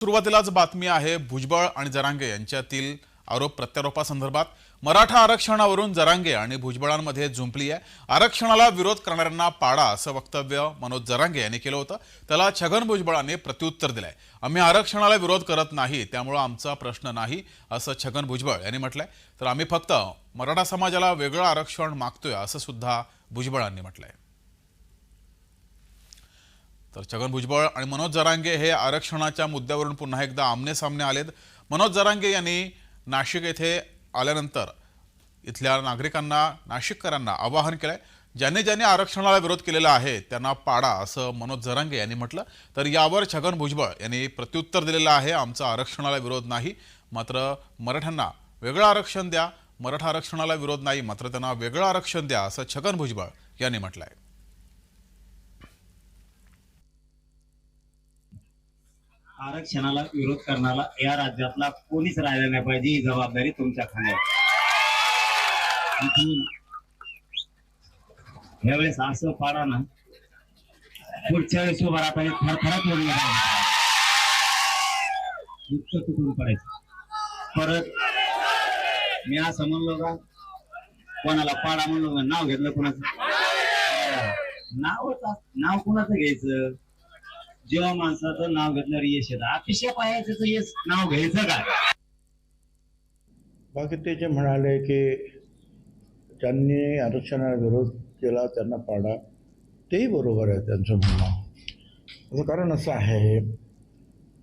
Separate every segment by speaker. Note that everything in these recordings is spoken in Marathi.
Speaker 1: सुरुवातीलाच बातमी आहे भुजबळ आणि जरांगे यांच्यातील आरोप प्रत्यारोपासंदर्भात. मराठा आरक्षणावरून जरांगे आणि भुजबळांमध्ये झुंपली आहे. आरक्षणाला विरोध करणाऱ्यांना पाडा असं वक्तव्य मनोज जरांगे यांनी केलं होतं. त्याला छगन भुजबळांनी प्रत्युत्तर दिलंय. आम्ही आरक्षणाला विरोध करत नाही त्यामुळं आमचा प्रश्न नाही असं छगन भुजबळ यांनी म्हटलंय. तर आम्ही फक्त मराठा समाजाला वेगळं आरक्षण मागतोय असं सुद्धा भुजबळांनी म्हटलंय. तर छगन भुजबळ आणि मनोज जरांगे हे आरक्षणाच्या मुद्द्यावरून पुन्हा एकदा आमने सामने आलेत. मनोज जरांगे यांनी नाशिक येथे आल्यानंतर इथल्या नागरिकांना नाशिककरांना आवाहन केलं आहे ज्यांनी ज्यांनी आरक्षणाला विरोध केलेला आहे त्यांना पाडा असं मनोज जरांगे यांनी म्हटलं. तर यावर छगन भुजबळ यांनी प्रत्युत्तर दिलेलं आहे आमचा आरक्षणाला विरोध नाही मात्र मराठ्यांना वेगळं आरक्षण द्या. मराठा आरक्षणाला विरोध नाही मात्र त्यांना वेगळं आरक्षण द्या असं छगन भुजबळ यांनी म्हटलं आहे
Speaker 2: आरक्षणाला विरोध करणारा या राज्यातला कोणीच राहिला नाही पाहिजे ही जबाबदारी तुमच्या खांद्यावर यावेळेस असं पाडा ना पुढच्या वेळेस उभा राहता थरथरात उडून इतकं तुटून पडायचं? परत मी असं म्हणलो का कोणाला पाडा म्हणलो का नाव घेतलं कोणाचं? नाव नाव कुणाचं घ्यायचं? जेव्हा माणसाचं नाव घेतल्यावर यश येतं. अतिशय पायाचं यश नाव घ्यायचं काय
Speaker 3: बाकी ते जे म्हणाले की ज्यांनी आरक्षणाला विरोध केला त्यांना पाडा तेही बरोबर आहे त्यांचं म्हणणं. त्याचं कारण असं आहे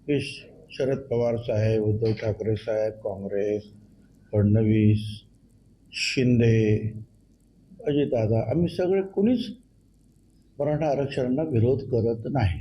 Speaker 3: की शरद पवार साहेब उद्धव ठाकरे साहेब काँग्रेस फडणवीस शिंदे अजितदादा आम्ही सगळे कुणीच मराठा आरक्षणाला विरोध करत नाही.